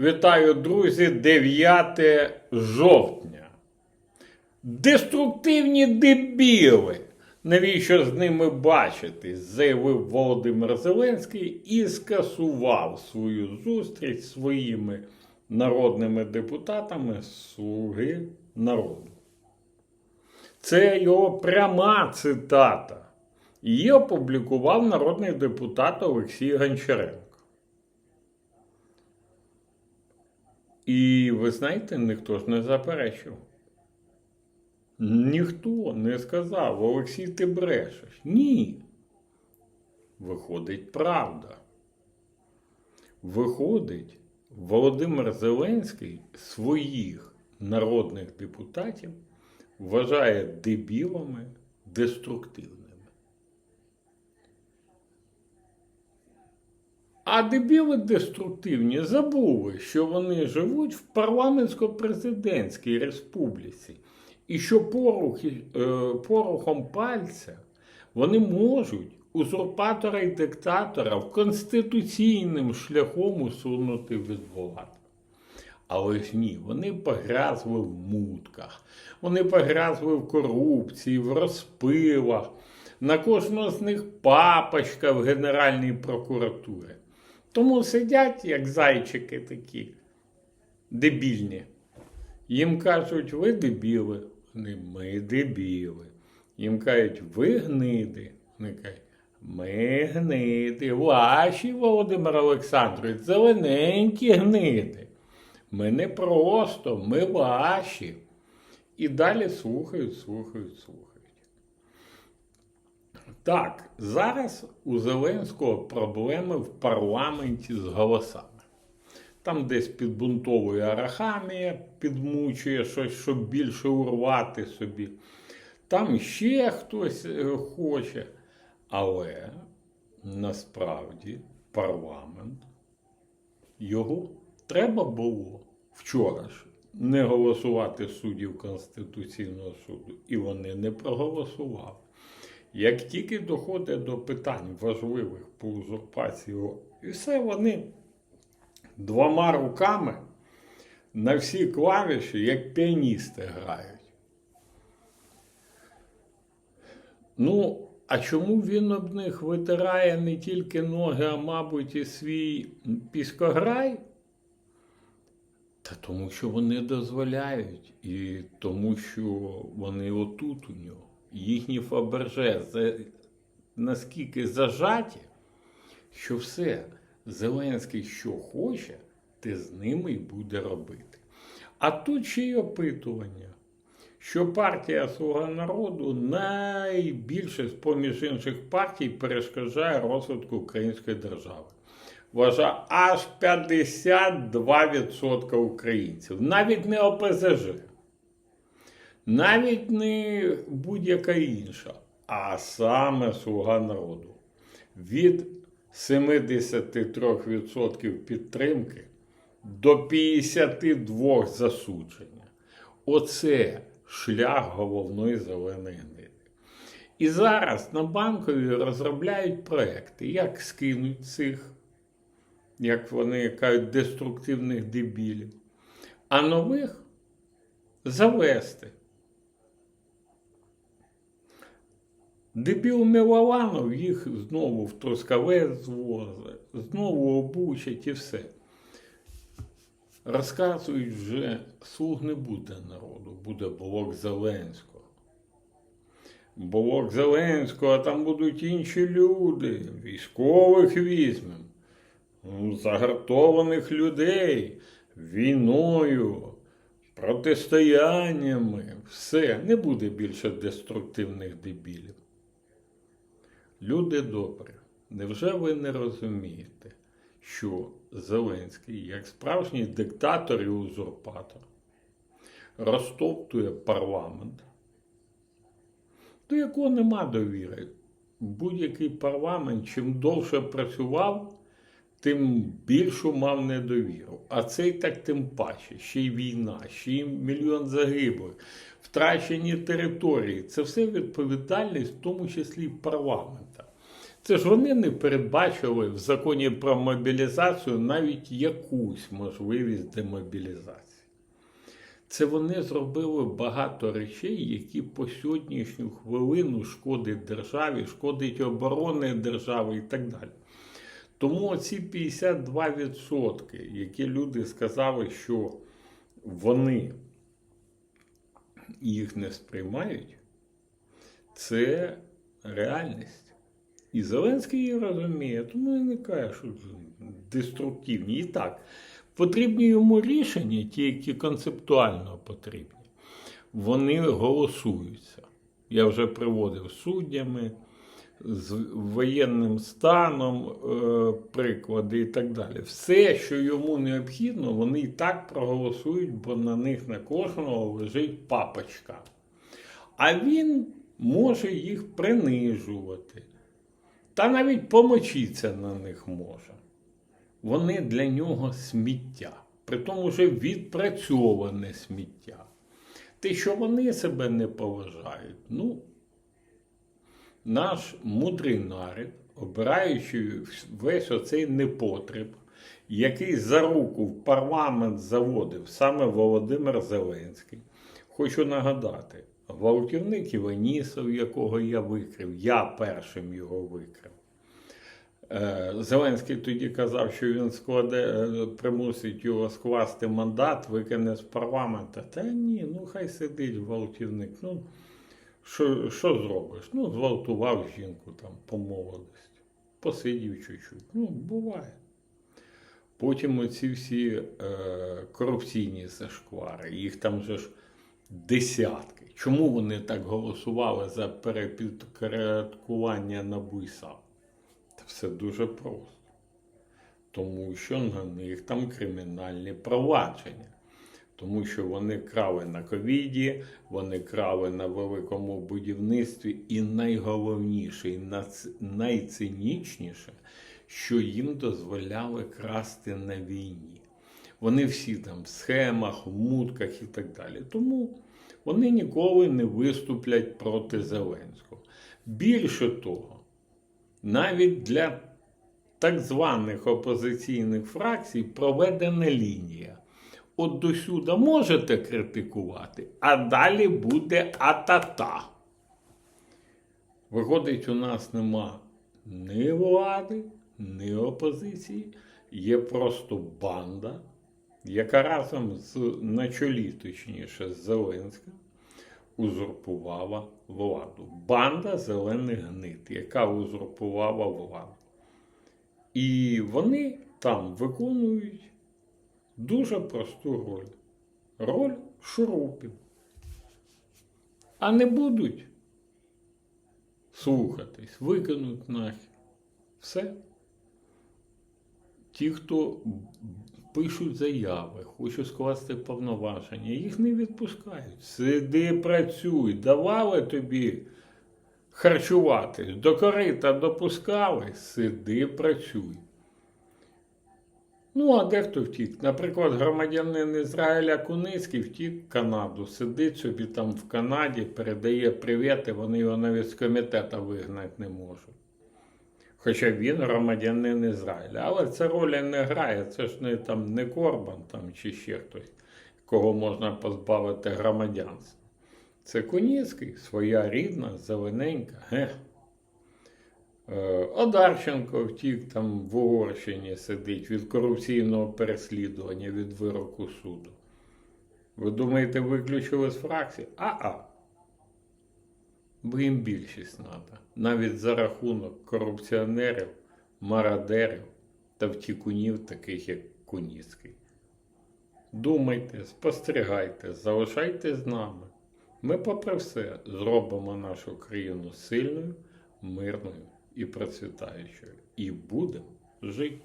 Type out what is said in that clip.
Вітаю, друзі, 9 жовтня. Деструктивні дебіли. Навіщо з ними бачитись? заявив Володимир Зеленський і скасував свою зустріч своїми народними депутатами Слуги народу. Це його пряма цитата. Її опублікував народний депутат Олексій Гончаренко. І ви знаєте, ніхто ж не заперечив. Ніхто не сказав, Олексій, ти брешеш. Ні. Виходить правда. Виходить, Володимир Зеленський своїх народних депутатів вважає дебілами, деструктивними. А дебіли деструктивні забули, що вони живуть в парламентсько-президентській республіці, і що порухи, е, порухом пальця вони можуть узурпатора і диктатора в конституційним шляхом усунути від влади. Але ж ні, вони погрязли в мутках, вони погрязли в корупції, в розпилах. На кожного з них папочка в Генеральній прокуратурі. Тому сидять, як зайчики такі, дебільні. Їм кажуть, ви дебіли, вони ми дебіли. Їм кажуть, ви гниди. Вони кажуть, ми гниди. Ваші, Володимир Олександрович, зелененькі гниди. Ми не просто, ми ваші. І далі слухають, слухають, слухають. Так, зараз у Зеленського проблеми в парламенті з голосами. Там десь підбунтовує Арахамія, підмучує щось, щоб більше урвати собі. Там ще хтось е, хоче. Але насправді парламент його треба було вчора ж не голосувати суддів Конституційного суду, і вони не проголосували. Як тільки доходить до питань важливих по узурпації, і все вони двома руками на всі клавіші, як піаністи грають. Ну, а чому він об них витирає не тільки ноги, а мабуть, і свій піскограй? Та тому, що вони дозволяють, і тому, що вони отут у нього. Їхні фаберже наскільки зажаті, що все, Зеленський що хоче, те з ними й буде робити. А тут ще й опитування, що партія Слуга народу найбільше з поміж інших партій перешкоджає розвитку української держави. Вважає аж 52% українців, навіть не ОПЗЖ, навіть не будь-яка інша, а саме Слуга народу. Від 73% підтримки до 52% засудження. Оце шлях головної зеленої гниди. І зараз на банкові розробляють проекти, як скинуть цих, як вони кажуть, деструктивних дебілів, а нових завести. Дебіл Милованов їх знову в Трускавець звозить, знову обучать і все. Розказують вже, слуг не буде народу, буде блок Зеленського. Блок Зеленського, а там будуть інші люди, військових візьмемо, ну, загартованих людей, війною, протистояннями. Все, не буде більше деструктивних дебілів. Люди добрі, невже ви не розумієте, що Зеленський, як справжній диктатор і узурпатор, розтоптує парламент, до якого нема довіри. Будь-який парламент, чим довше працював, тим більшу мав недовіру. А цей так тим паче, ще й війна, ще й мільйон загиблих, втрачені території. Це все відповідальність, в тому числі і парламента. Це ж вони не передбачили в законі про мобілізацію навіть якусь можливість демобілізації. Це вони зробили багато речей, які по сьогоднішню хвилину шкодять державі, шкодить оборони держави і так далі. Тому ці 52%, які люди сказали, що вони їх не сприймають, це реальність. І Зеленський її розуміє, тому і не каже, що деструктивні. І так, потрібні йому рішення, ті, які концептуально потрібні, вони голосуються. Я вже приводив суддями, з воєнним станом е, приклади і так далі. Все, що йому необхідно, вони і так проголосують, бо на них на кожного лежить папочка. А він може їх принижувати. Та навіть помочитися на них може. Вони для нього сміття. Притому вже відпрацьоване сміття. Те, що вони себе не поважають, ну, наш мудрий народ, обираючи весь оцей непотреб, який за руку в парламент заводив саме Володимир Зеленський, хочу нагадати, гвалтівник Іванісов, якого я викрив, я першим його викрив. Е, Зеленський тоді казав, що він складе, е, примусить його скласти мандат, викине з парламента. Та ні, ну хай сидить гвалтівник. Ну, що, що зробиш? Ну, зґвалтував жінку там по молодості, посидів чуть-чуть. Ну, буває. Потім оці всі е, корупційні зашквари, їх там же ж десятки. Чому вони так голосували за перепідкорядкування на САП? Та все дуже просто. Тому що на них там кримінальні провадження. Тому що вони крали на ковіді, вони крали на великому будівництві, і найголовніше, і найцинічніше, що їм дозволяли красти на війні. Вони всі там в схемах, в мутках і так далі. Тому вони ніколи не виступлять проти Зеленського. Більше того, навіть для так званих опозиційних фракцій проведена лінія. От досюди можете критикувати, а далі буде атата. Виходить, у нас нема ні влади, ні опозиції, є просто банда, яка разом з на чолі, точніше, з Зеленським, узурпувала владу. Банда зелених гнит, яка узурпувала владу. І вони там виконують дуже просту роль. Роль шурупів. А не будуть слухатись, викинуть нахер. Все. Ті, хто пишуть заяви, хочуть скласти повноваження, їх не відпускають. Сиди, працюй, давали тобі харчуватись, до корита допускали, сиди, працюй. Ну, а дехто втік. Наприклад, громадянин Ізраїля Куницький втік в Канаду, сидить собі там в Канаді, передає привіти, вони його навіть з комітету вигнати не можуть. Хоча він громадянин Ізраїля. Але це ролі не грає, це ж не там не Корбан там, чи ще хтось, кого можна позбавити громадянства. Це Куницький, своя рідна, зелененька. Ге. Е, Одарченко втік там в Угорщині сидить від корупційного переслідування від вироку суду. Ви думаєте, виключили з фракції? А-а. Бо їм більшість треба. Навіть за рахунок корупціонерів, мародерів та втікунів, таких як Куніцький. Думайте, спостерігайте, залишайтесь з нами. Ми, попри все, зробимо нашу країну сильною, мирною і процвітаючою. І буде жити.